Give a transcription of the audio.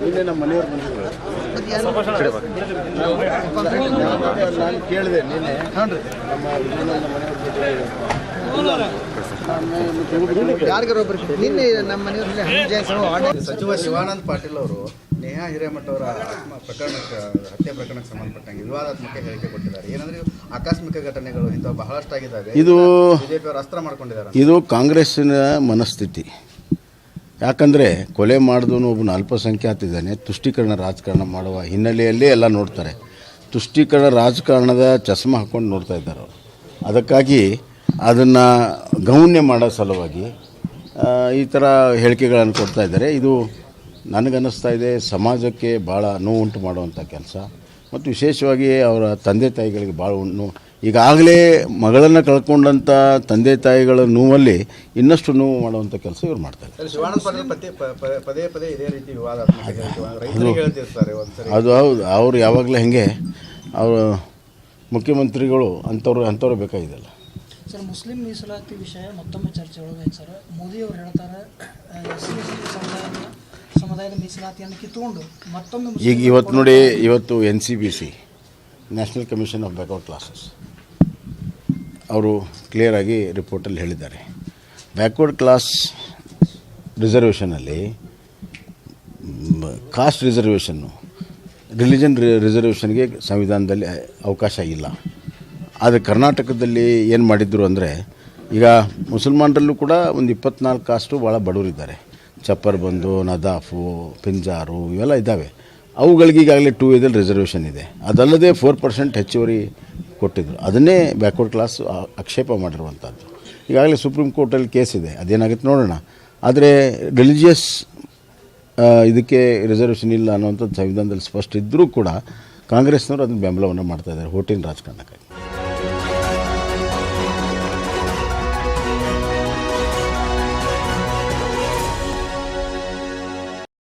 ನಿನ್ನೆ ನಮ್ಮ ಮನೆಯವ್ರು ಬಂದಿದ್ರು ನಾನು ಕೇಳಿದೆ ನಿನ್ನೆ. ನಮ್ಮ ನಮ್ಮ ಮನೆಯವ್ರ ಜೊತೆ ನಿನ್ನೆ ನಮ್ಮ ಸಚಿವ ಶಿವಾನಂದ ಪಾಟೀಲ್ ಅವರು ನೇಹಾ ಹಿರೇಮಠ ಅವರ ಆತ್ಮ ಪ್ರಕರಣಕ್ಕೆ ಹತ್ಯೆ ಪ್ರಕರಣಕ್ಕೆ ಸಂಬಂಧಪಟ್ಟಂಗೆ ವಿವಾದಾತ್ಮಕ ಹೇಳಿಕೆ ಕೊಟ್ಟಿದ್ದಾರೆ. ಏನಂದ್ರೆ ಆಕಸ್ಮಿಕ ಘಟನೆಗಳು ಇಂಥವು ಬಹಳಷ್ಟಾಗಿದ್ದಾವೆ. ಇದು ಬಿಜೆಪಿ ಅವರು ಅಸ್ತ್ರ ಮಾಡ್ಕೊಂಡಿದ್ದಾರೆ ಇದು ಕಾಂಗ್ರೆಸ್ಸಿನ ಮನಸ್ಥಿತಿ. ಯಾಕಂದರೆ ಕೊಲೆ ಮಾಡಿದವನು ಒಬ್ಬನು ಅಲ್ಪಸಂಖ್ಯಾತ ಇದ್ದಾನೆ ತುಷ್ಟೀಕರಣ ರಾಜಕಾರಣ ಮಾಡುವ ಹಿನ್ನೆಲೆಯಲ್ಲಿ ಎಲ್ಲ ನೋಡ್ತಾರೆ. ತುಷ್ಟೀಕರಣ ರಾಜಕಾರಣದ ಚಸ್ಮ ಹಾಕ್ಕೊಂಡು ನೋಡ್ತಾ ಇದ್ದಾರೆ ಅವರು. ಅದಕ್ಕಾಗಿ ಅದನ್ನು ಗೌಣ್ಯ ಮಾಡೋ ಸಲುವಾಗಿ ಈ ಥರ ಹೇಳಿಕೆಗಳನ್ನು ಕೊಡ್ತಾ ಇದ್ದಾರೆ. ಇದು ನನಗನ್ನಿಸ್ತಾ ಇದೆ ಸಮಾಜಕ್ಕೆ ಭಾಳ ನೋವುಂಟು ಮಾಡುವಂಥ ಕೆಲಸ. ಮತ್ತು ವಿಶೇಷವಾಗಿ ಅವರ ತಂದೆ ತಾಯಿಗಳಿಗೆ ಭಾಳ ನೋವು ಈಗಾಗಲೇ ಮಗಳನ್ನು ಕಳ್ಕೊಂಡಂಥ ತಂದೆ ತಾಯಿಗಳ ನೋವಲ್ಲಿ ಇನ್ನಷ್ಟು ನೋವು ಮಾಡುವಂಥ ಕೆಲಸ ಇವ್ರು ಮಾಡ್ತಾರೆ ಅದು ಹೌದು. ಅವ್ರು ಯಾವಾಗಲೂ ಹೇಗೆ ಅವರು ಮುಖ್ಯಮಂತ್ರಿಗಳು ಅಂಥವ್ರು ಅಂಥವ್ರು ಬೇಕಾಗಿದೆಯಲ್ಲ ಸರ್, ಮುಸ್ಲಿಂ ಮೀಸಲಾತಿ ವಿಷಯ ಮತ್ತೊಮ್ಮೆ ಚರ್ಚೆ ಒಳಗೈತೆ ಸರ್. ಮೋದಿಯವರು ಹೇಳ್ತಾರೆ ಎಸ್ ಸಿ ಎಸ್ ಟಿ ಸಮುದಾಯದ ಮೀಸಲಾತಿಯನ್ನು ಕಿತ್ಕೊಂಡು ಮತ್ತೊಮ್ಮೆ ಈಗ ಇವತ್ತು ನೋಡಿ, ಇವತ್ತು N C B C national commission of backward classes ಅವರು ಕ್ಲಿಯರಾಗಿ ರಿಪೋರ್ಟಲ್ಲಿ ಹೇಳಿದ್ದಾರೆ. ಬ್ಯಾಕ್ವರ್ಡ್ ಕ್ಲಾಸ್ ರಿಸರ್ವೇಷನಲ್ಲಿ ಕಾಸ್ಟ್ ರಿಸರ್ವೇಷನ್ನು ರಿಲಿಜನ್ ರಿಸರ್ವೇಷನ್ಗೆ ಸಂವಿಧಾನದಲ್ಲಿ ಅವಕಾಶ ಇಲ್ಲ. ಆದರೆ ಕರ್ನಾಟಕದಲ್ಲಿ ಏನು ಮಾಡಿದ್ರು ಅಂದರೆ, ಈಗ ಮುಸಲ್ಮಾನರಲ್ಲೂ ಕೂಡ ಒಂದು ಇಪ್ಪತ್ನಾಲ್ಕು ಕಾಸ್ಟು ಭಾಳ ಬಡವರಿದ್ದಾರೆ. ಚಪ್ಪರ್ ಬಂದು, ನದಾಫು, ಪಿಂಜಾರು, ಇವೆಲ್ಲ ಇದ್ದಾವೆ. ಅವುಗಳಿಗೆ ಈಗಾಗಲೇ ಟೂ ಇದಲ್ಲಿ ರಿಸರ್ವೇಷನ್ ಇದೆ. ಅದಲ್ಲದೆ ಫೋರ್ ಪರ್ಸೆಂಟ್ ಹೆಚ್ಚುವರಿ ಕೊಟ್ಟಿದ್ರು. ಅದನ್ನೇ ಬ್ಯಾಕ್ವರ್ಡ್ ಕ್ಲಾಸ್ ಆಕ್ಷೇಪ ಮಾಡಿರುವಂಥದ್ದು ಈಗಾಗಲೇ ಸುಪ್ರೀಂ ಕೋರ್ಟಲ್ಲಿ ಕೇಸ್ ಇದೆ. ಅದೇನಾಗುತ್ತೆ ನೋಡೋಣ. ಆದರೆ ರಿಲಿಜಿಯಸ್ ಇದಕ್ಕೆ ರಿಸರ್ವೇಷನ್ ಇಲ್ಲ ಅನ್ನೋವಂಥದ್ದು ಸಂವಿಧಾನದಲ್ಲಿ ಸ್ಪಷ್ಟ ಇದ್ದರೂ ಕೂಡ ಕಾಂಗ್ರೆಸ್ನವರು ಅದನ್ನು ಬೆಂಬಲವನ್ನು ಮಾಡ್ತಾ ಇದ್ದಾರೆ. ಹೋಟಿನ ರಾಜಕಾರಣಕ್ಕಾಗಿ.